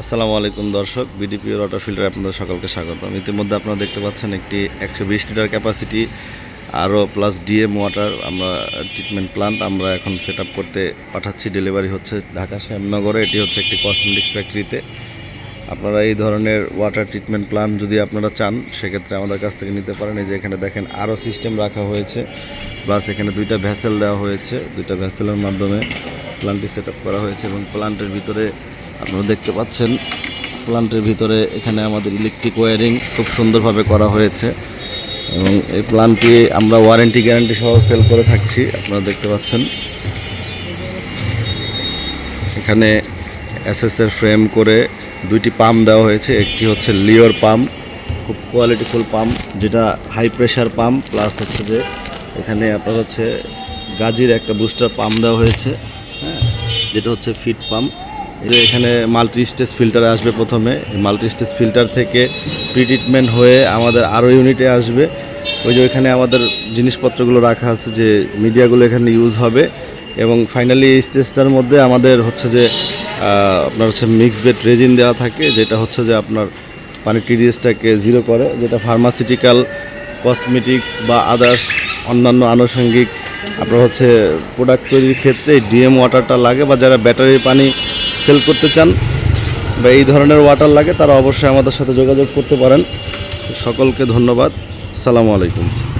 আসসালামু আলাইকুম দর্শক বিডিপি ওয়াটার ফিল্টার আপনাদের সকলকে স্বাগতম ইতিমধ্যে আপনারা দেখতে পাচ্ছেন একটি একশো বিশ লিটার ক্যাপাসিটি আরও প্লাস ডিএম ওয়াটার আমরা ট্রিটমেন্ট প্লান্ট আমরা এখন সেট করতে পাঠাচ্ছি। ডেলিভারি হচ্ছে ঢাকা শ্যামনগরে, এটি হচ্ছে একটি কসমেটিক্স ফ্যাক্টরিতে আপনারা এই ধরনের ওয়াটার ট্রিটমেন্ট প্লান্ট যদি আপনারা চান, সেক্ষেত্রে আমাদের কাছ থেকে নিতে পারেন। এই যে এখানে দেখেন আরও সিস্টেম রাখা হয়েছে প্লাস এখানে দুইটা ভ্যাসেল দেওয়া হয়েছে। দুইটা ভ্যাসেলের মাধ্যমে প্লান্টটি সেট করা হয়েছে এবং প্লান্টের ভিতরে আপনারা দেখতে পাচ্ছেন, প্লান্টের ভিতরে এখানে আমাদের ইলেকট্রিক ওয়ারিং খুব সুন্দরভাবে করা হয়েছে এবং এই প্লান্টটি আমরা ওয়ারেন্টি গ্যারান্টি সহ সেল করে থাকছি, আপনারা দেখতে পাচ্ছেন। এখানে এসএসের ফ্রেম করে দুইটি পাম্প দেওয়া হয়েছে, একটি হচ্ছে লিওর পাম্প খুব কোয়ালিটিফুল পাম্প যেটা হাই প্রেশার পাম্প প্লাস হচ্ছে যে এখানে আপনার হচ্ছে গাজির একটা বুস্টার পাম্প দেওয়া হয়েছে হ্যাঁ যেটা হচ্ছে ফিট পাম্প যে এখানে মাল্টি স্টেজ ফিল্টার আসবে প্রথমে। মাল্টি স্টেজ ফিল্টার থেকে প্রি ট্রিটমেন্ট হয়ে আমাদের আরও ইউনিটে আসবে। ওই যে ওইখানে আমাদের জিনিসপত্রগুলো রাখা আছে যে মিডিয়াগুলো এখানে ইউজ হবে। এবং ফাইনালি এই স্টেজটার মধ্যে আমাদের হচ্ছে যে আপনার হচ্ছে মিক্স বেড রেজিন দেওয়া থাকে, যেটা হচ্ছে যে আপনার পানি টিডিএসটাকে জিরো করে, যেটা ফার্মাসিউটিক্যাল কসমেটিক্স বা আদার্স অন্যান্য আনুষঙ্গিক, আপনার হচ্ছে প্রোডাক্ট তৈরির ক্ষেত্রে ডিএম ওয়াটারটা লাগে বা যারা ব্যাটারির পানি সেল করতে চান বা এই ধরনের ওয়াটার লাগে, তারা অবশ্যই আমাদের সাথে যোগাযোগ করতে পারেন। সকলকে ধন্যবাদ। সালামু আলাইকুম।